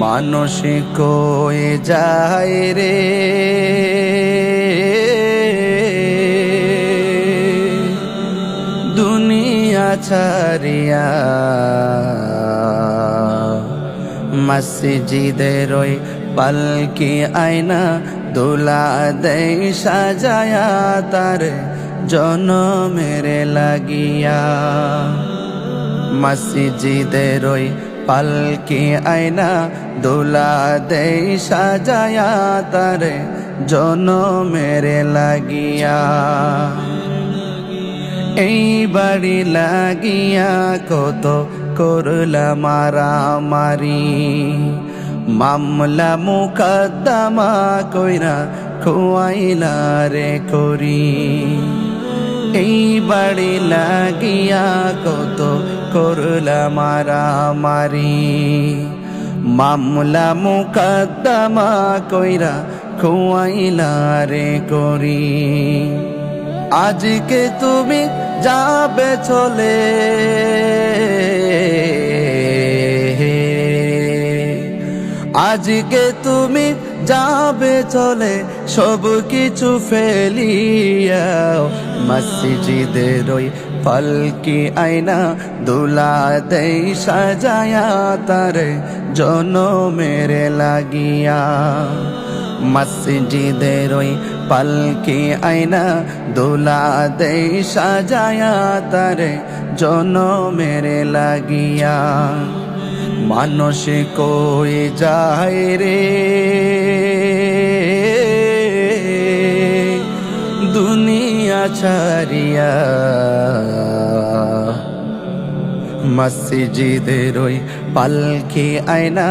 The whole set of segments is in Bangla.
মানুষ কয়ে যায় রে? দুনিয়া ছাড়িয়া মসজিদের ওই পালকি আয়না দোলা দেই সাজায়া তার জনমের লাগিয়া। মসজিদের ওই পালকি আয়না দোলা দেই, সাজায়া তার জনমের লাগিয়া। এই বাড়ি লাগিয়া কত করলা মারামারি মামলা মুকদ্দমা কইরা খুয়াইলা রে করি। এই বাড়ি লাগিয়া কত করলা মারামারি মামলা মুকদ্দমা কইরা খুয়াইলা রে করি। আজকে তুমি যাবে চলে। আজকে তুমি যাবে চলে সব কিছু ফেলিয়াও। মসজিদের ওই ফলকি আয়না দুলা দেই সাজায়া তার জন মেরে লাগিয়া। মসজিদের ওই পালকি আয়না দোলা দেই সাজায়া তারে জন মেরে লাগিয়া। মানুষ কই যায় রে? দুনিয়া ছাড়িয়া মসজিদের ওই পালকি আয়না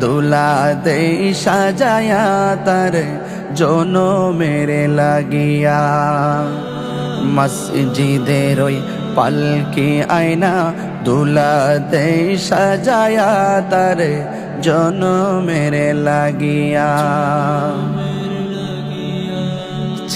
দোলা দেই সাজায়া তার জন মেরে লাগিয়া। মসজিদের ওই পালকি আয়না দোলা দেই সাজায়া তার জন মেরে লাগিয়া।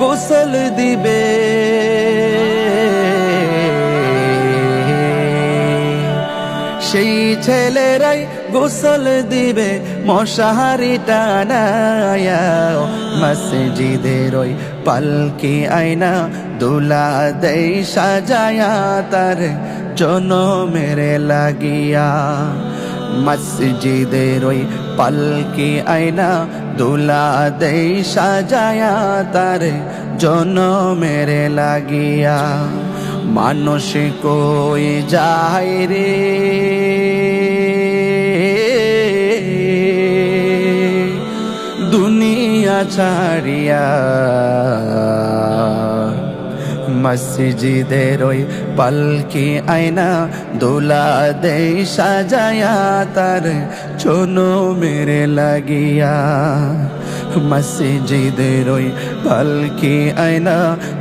গোসল দিবে। সেই ছেলেরাই গোসল দিবে, মশাহারি টানায়া মসজিদের ওই পালকি আয়না দুলা দেই সাজায়া তার জন মেরে লাগিয়া। মসজিদের ওই পালকি আয়না দুলা দেই সাজায়া তার জন মেরে লাগিয়া। মানুষ কই যায় রে? দুনিয়া ছাড়িয়া মসজিদের ওই পালকি আয়না দোলা দেই সাজায়া তার চোনো মেরে লাগিয়া। মসজিদের ওই পালকি আয়না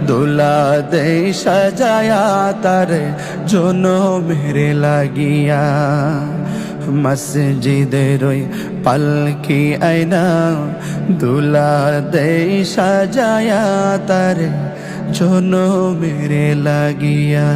দোলা দেই সাজায়া তার চোনো মেরে লাগিয়া। মসজিদের ওই পালকি আয়না দুলা দেই সাজায়া তার জন মেরে লাগিয়া